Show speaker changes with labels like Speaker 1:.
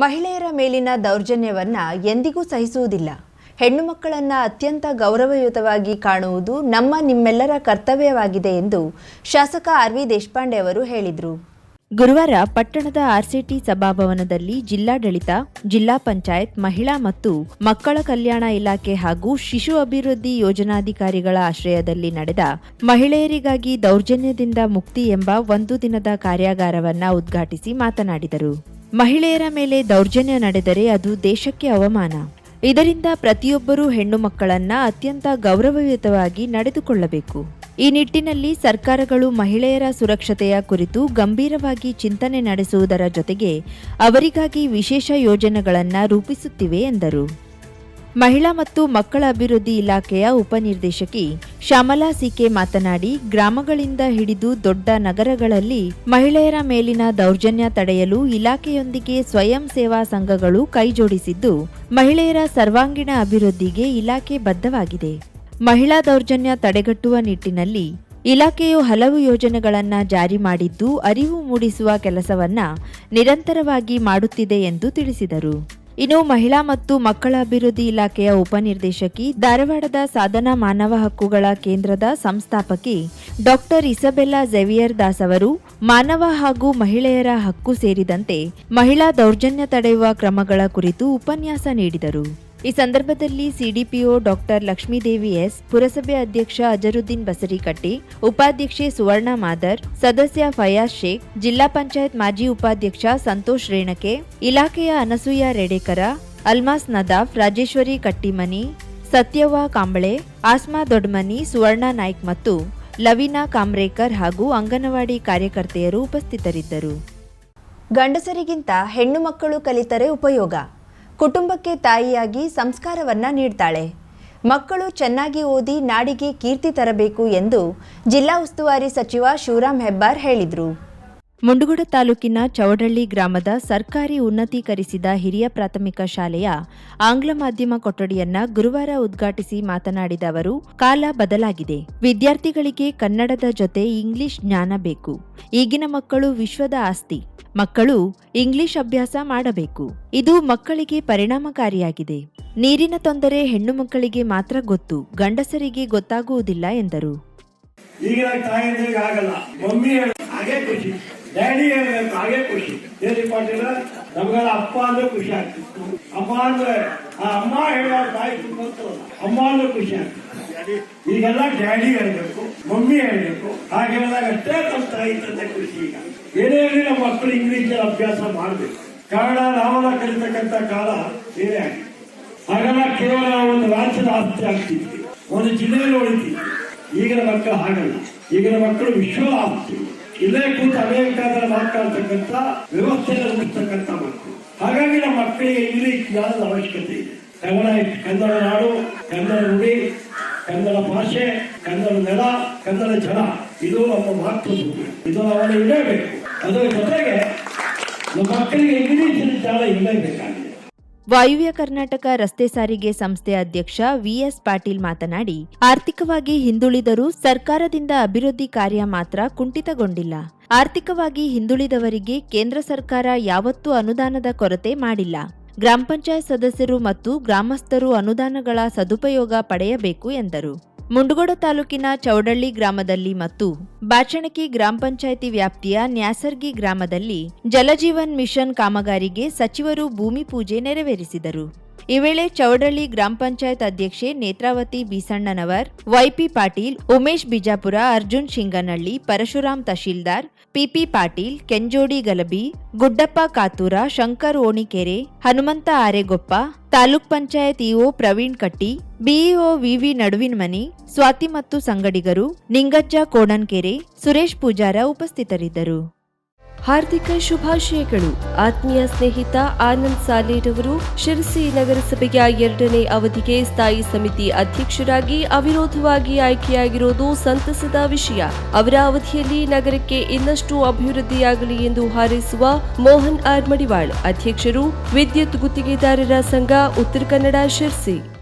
Speaker 1: ಮಹಿಳೆಯರ ಮೇಲಿನ ದೌರ್ಜನ್ಯವನ್ನ ಎಂದಿಗೂ ಸಹಿಸುವುದಿಲ್ಲ. ಹೆಣ್ಣು ಮಕ್ಕಳನ್ನ ಅತ್ಯಂತ ಗೌರವಯುತವಾಗಿ ಕಾಣುವುದು ನಮ್ಮ ನಿಮ್ಮೆಲ್ಲರ ಕರ್ತವ್ಯವಾಗಿದೆ ಎಂದು ಶಾಸಕ ಆರ್ ವಿ ದೇಶಪಾಂಡೆ ಅವರು ಹೇಳಿದರು. ಗುರುವಾರ ಪಟ್ಟಣದ ಆರ್ಸಿಟಿ ಸಭಾಭವನದಲ್ಲಿ ಜಿಲ್ಲಾಡಳಿತ, ಜಿಲ್ಲಾ ಪಂಚಾಯತ್, ಮಹಿಳಾ ಮತ್ತು ಮಕ್ಕಳ ಕಲ್ಯಾಣ ಇಲಾಖೆ ಹಾಗೂ ಶಿಶು ಅಭಿವೃದ್ಧಿ ಯೋಜನಾಧಿಕಾರಿಗಳ ಆಶ್ರಯದಲ್ಲಿ ನಡೆದ ಮಹಿಳೆಯರಿಗಾಗಿ ದೌರ್ಜನ್ಯದಿಂದ ಮುಕ್ತಿ ಎಂಬ ಒಂದು ದಿನದ ಕಾರ್ಯಾಗಾರವನ್ನು ಉದ್ಘಾಟಿಸಿ ಮಾತನಾಡಿದರು. ಮಹಿಳೆಯರ ಮೇಲೆ ದೌರ್ಜನ್ಯ ನಡೆದರೆ ಅದು ದೇಶಕ್ಕೆ ಅವಮಾನ. ಇದರಿಂದ ಪ್ರತಿಯೊಬ್ಬರೂ ಹೆಣ್ಣು ಮಕ್ಕಳನ್ನ ಅತ್ಯಂತ ಗೌರವಯುತವಾಗಿ ನಡೆದುಕೊಳ್ಳಬೇಕು. ಈ ನಿಟ್ಟಿನಲ್ಲಿ ಸರ್ಕಾರಗಳು ಮಹಿಳೆಯರ ಸುರಕ್ಷತೆಯ ಕುರಿತು ಗಂಭೀರವಾಗಿ ಚಿಂತನೆ ನಡೆಸುವುದರ ಜೊತೆಗೆ ಅವರಿಗಾಗಿ ವಿಶೇಷ ಯೋಜನೆಗಳನ್ನು ರೂಪಿಸುತ್ತಿವೆ ಎಂದರು. ಮಹಿಳಾ ಮತ್ತು ಮಕ್ಕಳ ಅಭಿವೃದ್ಧಿ ಇಲಾಖೆಯ ಉಪನಿರ್ದೇಶಕಿ ಶ್ಯಾಮಲಾ ಸಿಕೆ ಮಾತನಾಡಿ, ಗ್ರಾಮಗಳಿಂದ ಹಿಡಿದು ದೊಡ್ಡ ನಗರಗಳಲ್ಲಿ ಮಹಿಳೆಯರ ಮೇಲಿನ ದೌರ್ಜನ್ಯ ತಡೆಯಲು ಇಲಾಖೆಯೊಂದಿಗೆ ಸ್ವಯಂ ಸೇವಾ ಸಂಘಗಳು ಕೈಜೋಡಿಸಿದ್ದು, ಮಹಿಳೆಯರ ಸರ್ವಾಂಗೀಣ ಅಭಿವೃದ್ಧಿಗೆ ಇಲಾಖೆ ಬದ್ಧವಾಗಿದೆ. ಮಹಿಳಾ ದೌರ್ಜನ್ಯ ತಡೆಗಟ್ಟುವ ನಿಟ್ಟಿನಲ್ಲಿ ಇಲಾಖೆಯು ಹಲವು ಯೋಜನೆಗಳನ್ನು ಜಾರಿ ಮಾಡಿದ್ದು, ಅರಿವು ಮೂಡಿಸುವ ಕೆಲಸವನ್ನ ನಿರಂತರವಾಗಿ ಮಾಡುತ್ತಿದೆ ಎಂದು ತಿಳಿಸಿದರು. ಇನ್ನು ಮಹಿಳಾ ಮತ್ತು ಮಕ್ಕಳ ಅಭಿವೃದ್ಧಿ ಇಲಾಖೆಯ ಉಪನಿರ್ದೇಶಕಿ ಧಾರವಾಡದ ಸಾಧನಾ ಮಾನವ ಹಕ್ಕುಗಳ ಕೇಂದ್ರದ ಸಂಸ್ಥಾಪಕಿ ಡಾಕ್ಟರ್ ಇಸಬೆಲ್ಲಾ ಝೆವಿಯರ್ ದಾಸ್ ಅವರು ಮಾನವ ಹಾಗೂ ಮಹಿಳೆಯರ ಹಕ್ಕು ಸೇರಿದಂತೆ ಮಹಿಳಾ ದೌರ್ಜನ್ಯ ತಡೆಯುವ ಕ್ರಮಗಳ ಕುರಿತು ಉಪನ್ಯಾಸ ನೀಡಿದರು. ಈ ಸಂದರ್ಭದಲ್ಲಿ ಸಿಡಿಪಿಒ ಡಾಕ್ಟರ್ ಲಕ್ಷ್ಮೀದೇವಿ ಎಸ್, ಪುರಸಭೆ ಅಧ್ಯಕ್ಷ ಅಜರುದ್ದೀನ್ ಬಸರಿಕಟ್ಟಿ, ಉಪಾಧ್ಯಕ್ಷೆ ಸುವರ್ಣ ಮಾದರ್, ಸದಸ್ಯ ಫಯಾಜ್ ಶೇಖ್, ಜಿಲ್ಲಾ ಪಂಚಾಯತ್ ಮಾಜಿ ಉಪಾಧ್ಯಕ್ಷ ಸಂತೋಷ್ ರೇಣಕೆ, ಇಲಾಖೆಯ ಅನಸೂಯ ರೆಡೇಕರ, ಅಲ್ಮಾಸ್ ನದಾಫ್, ರಾಜೇಶ್ವರಿ ಕಟ್ಟಿಮನಿ, ಸತ್ಯವ್ವ ಕಾಂಬಳೆ, ಆಸ್ಮಾ ದೊಡ್ಮನಿ, ಸುವರ್ಣ ನಾಯ್ಕ್ ಮತ್ತು ಲವೀನಾ ಕಾಮ್ರೇಕರ್ ಹಾಗೂ ಅಂಗನವಾಡಿ ಕಾರ್ಯಕರ್ತೆಯರು ಉಪಸ್ಥಿತರಿದ್ದರು. ಗಂಡಸರಿಗಿಂತ ಹೆಣ್ಣು ಮಕ್ಕಳು ಕಲಿತರೆ ಉಪಯೋಗ. ಕುಟುಂಬಕ್ಕೆ ತಾಯಿಯಾಗಿ ಸಂಸ್ಕಾರವನ್ನ ನೀಡ್ತಾಳೆ. ಮಕ್ಕಳು ಚೆನ್ನಾಗಿ ಓದಿ ನಾಡಿಗೆ ಕೀರ್ತಿ ತರಬೇಕು ಎಂದು ಜಿಲ್ಲಾ ಉಸ್ತುವಾರಿ ಸಚಿವ ಶಿವರಾಮ್ ಹೆಬ್ಬಾರ್ ಹೇಳಿದರು. ಮುಂಡಗೋಡ ತಾಲೂಕಿನ ಚೌಡಳ್ಳಿ ಗ್ರಾಮದ ಸರ್ಕಾರಿ ಉನ್ನತೀಕರಿಸಿದ ಹಿರಿಯ ಪ್ರಾಥಮಿಕ ಶಾಲೆಯ ಆಂಗ್ಲ ಮಾಧ್ಯಮ ಕೊಠಡಿಯನ್ನ ಗುರುವಾರ ಉದ್ಘಾಟಿಸಿ ಮಾತನಾಡಿದ ಅವರು, ಕಾಲ ಬದಲಾಗಿದೆ. ವಿದ್ಯಾರ್ಥಿಗಳಿಗೆ ಕನ್ನಡದ ಜೊತೆ ಇಂಗ್ಲಿಷ್ ಜ್ಞಾನ ಬೇಕು. ಈಗಿನ ಮಕ್ಕಳು ವಿಶ್ವದ ಆಸ್ತಿ. ಮಕ್ಕಳು ಇಂಗ್ಲಿಷ್ ಅಭ್ಯಾಸ ಮಾಡಬೇಕು. ಇದು ಮಕ್ಕಳಿಗೆ ಪರಿಣಾಮಕಾರಿಯಾಗಿದೆ. ನೀರಿನ ತೊಂದರೆ ಹೆಣ್ಣು ಮಕ್ಕಳಿಗೆ ಮಾತ್ರ ಗೊತ್ತು. ಗಂಡಸರಿಗೆ ಗೊತ್ತಾಗುವುದಿಲ್ಲ ಎಂದರು.
Speaker 2: ಡ್ಯಾಡಿ ಹೇಳ್ಬೇಕು ಹಾಗೆ ಖುಷಿ. ಏನಿ ಪಾಟೀಲ ನಮಗೆಲ್ಲ ಅಪ್ಪ ಅಂದ್ರೆ ಖುಷಿ ಆಗ್ತಿತ್ತು. ಅಮ್ಮ ಅಂದ್ರೆ, ಆ ಅಮ್ಮ ಹೇಳೋ ತಾಯಿ ಅಂತ ಅಮ್ಮ ಅಂದ್ರೆ ಖುಷಿ ಆಗ್ತಿತ್ತು. ಈಗೆಲ್ಲ ಡ್ಯಾಡಿ ಹೇಳ್ಬೇಕು, ಮಮ್ಮಿ ಹೇಳ್ಬೇಕು, ಹಾಗೆ ಹೇಳಿದಾಗ ಅಷ್ಟೇ ನಮ್ಮ ತಾಯಿ ತಂದೆ ಖುಷಿ ಈಗ. ಏನೇ ಹೇಳಿ ನಮ್ಮ ಮಕ್ಕಳು ಇಂಗ್ಲೀಷಲ್ಲಿ ಅಭ್ಯಾಸ ಮಾಡಬೇಕು. ಕನ್ನಡ, ನಾವೆಲ್ಲ ಕಲಿತಕ್ಕಂಥ ಕಾಲ ಬೇರೆ ಆಗಿದೆ ಹಾಗೆಲ್ಲ ಕೇವಲ ಒಂದು ರಾಜ್ಯದ ಆಸ್ತಿ ಆಗ್ತಿತ್ತು. ಒಂದು ಜಿಲ್ಲೆಯಲ್ಲಿ ಉಳಿತೀವಿ ಈಗಿನ ಮಕ್ಕಳು ಹಾಗಲ್ಲ. ಈಗಿನ ಮಕ್ಕಳು ವಿಶ್ವ ಆಸ್ತಿ. ಇಲ್ಲೇ ಕೂತು ಅಮೆರಿಕಾದಲ್ಲಿ ಮಾತಾಡ್ತಕ್ಕಂಥ ವ್ಯವಸ್ಥೆಯನ್ನು ರೂಪಿಸ್ತಕ್ಕಂಥ ಮಕ್ಕಳು ಹಾಗಾಗಿ ನಮ್ಮ ಮಕ್ಕಳಿಗೆ ಇಂಗ್ಲಿಷ್ ಜ್ಞಾನದ ಅವಶ್ಯಕತೆ ಇದೆ. ಕನ್ನಡ ಕನ್ನಡ ನಾಡು, ಕನ್ನಡ ನುಡಿ, ಕನ್ನಡ ಭಾಷೆ, ಕನ್ನಡ ನೆಲ, ಕನ್ನಡ ಜನ. ಇದು ನಮ್ಮ ಮಾತೃಭೂಮಿ ಇದು ನಾವು ಇರಲೇಬೇಕು ಅದರ ಜೊತೆಗೆ ನಮ್ಮ ಮಕ್ಕಳಿಗೆ ಇಂಗ್ಲಿಷಿನ ಜ್ಞಾನ ಇರಲೇಬೇಕಾಗಿದೆ
Speaker 1: ವಾಯುವ್ಯ ಕರ್ನಾಟಕ ರಸ್ತೆ ಸಾರಿಗೆ ಸಂಸ್ಥೆ ಅಧ್ಯಕ್ಷ ವಿಎಸ್ ಪಾಟೀಲ್ ಮಾತನಾಡಿ, ಆರ್ಥಿಕವಾಗಿ ಹಿಂದುಳಿದರೂ ಸರ್ಕಾರದಿಂದ ಅಭಿವೃದ್ಧಿ ಕಾರ್ಯ ಮಾತ್ರ ಕುಂಠಿತಗೊಂಡಿಲ್ಲ. ಆರ್ಥಿಕವಾಗಿ ಹಿಂದುಳಿದವರಿಗೆ ಕೇಂದ್ರ ಸರ್ಕಾರ ಯಾವತ್ತೂ ಅನುದಾನದ ಕೊರತೆ ಮಾಡಿಲ್ಲ. ಗ್ರಾಮ ಪಂಚಾಯತ್ ಸದಸ್ಯರು ಮತ್ತು ಗ್ರಾಮಸ್ಥರು ಅನುದಾನಗಳ ಸದುಪಯೋಗ ಪಡೆಯಬೇಕು ಎಂದರು. ಮುಂಡಗೋಡ ತಾಲೂಕಿನ ಚೌಡಳ್ಳಿ ಗ್ರಾಮದಲ್ಲಿ ಮತ್ತು ಬಾಚಣಕಿ ಗ್ರಾಮ ಪಂಚಾಯಿತಿ ವ್ಯಾಪ್ತಿಯ ನ್ಯಾಸರ್ಗಿ ಗ್ರಾಮದಲ್ಲಿ ಜಲಜೀವನ್ ಮಿಷನ್ ಕಾಮಗಾರಿಗೆ ಸಚಿವರು ಭೂಮಿ ಪೂಜೆ ನೆರವೇರಿಸಿದರು. ಈ ವೇಳೆ ಚೌಡಳ್ಳಿ ಗ್ರಾಮ ಪಂಚಾಯತ್ ಅಧ್ಯಕ್ಷೆ Netravati Bisannanavar, YP Patil, Umesh Bijapur, Arjun Shinganahalli, Parashuram Tahsildar, PP Patil, Kenjodi Galabi Guddappa Katura, Shankar Onikere, Hanumanta Aregoppa, taluk panchayat EO Praveen Katti, BEO VV ನಡುವಿನ ಮನಿ ಸ್ವಾತಿ ಮತ್ತು ಸಂಗಡಿಗರು ನಿಂಗಜ್ಜ ಕೋಣನ್ಕೆರೆ, ಸುರೇಶ್ ಪೂಜಾರ ಉಪಸ್ಥಿತರಿದ್ದರು.
Speaker 3: ಹಾರ್ದಿಕ ಶುಭಾಶಯಗಳು. ಆತ್ಮೀಯ ಸ್ನೇಹಿತ ಆನಂದ್ ಸಾಲೇರವರು ಶಿರಸಿ ನಗರಸಭೆಯ ಎರಡನೇ ಅವಧಿಗೆ ಸ್ಥಾಯಿ ಸಮಿತಿ ಅಧ್ಯಕ್ಷರಾಗಿ ಅವಿರೋಧವಾಗಿ ಆಯ್ಕೆಯಾಗಿರೋದು ಸಂತಸದ ವಿಷಯ. ಅವರ ಅವಧಿಯಲ್ಲಿ ನಗರಕ್ಕೆ ಇನ್ನಷ್ಟು ಅಭಿವೃದ್ಧಿಯಾಗಲಿ ಎಂದು ಹಾರೈಸುವ ಮೋಹನ್ ಆರ್ ಮಡಿವಾಳ್, ಅಧ್ಯಕ್ಷರು ವಿದ್ಯುತ್ ಗುತ್ತಿಗೆದಾರರ ಸಂಘ, ಉತ್ತರ ಕನ್ನಡ ಶಿರ್ಸಿ.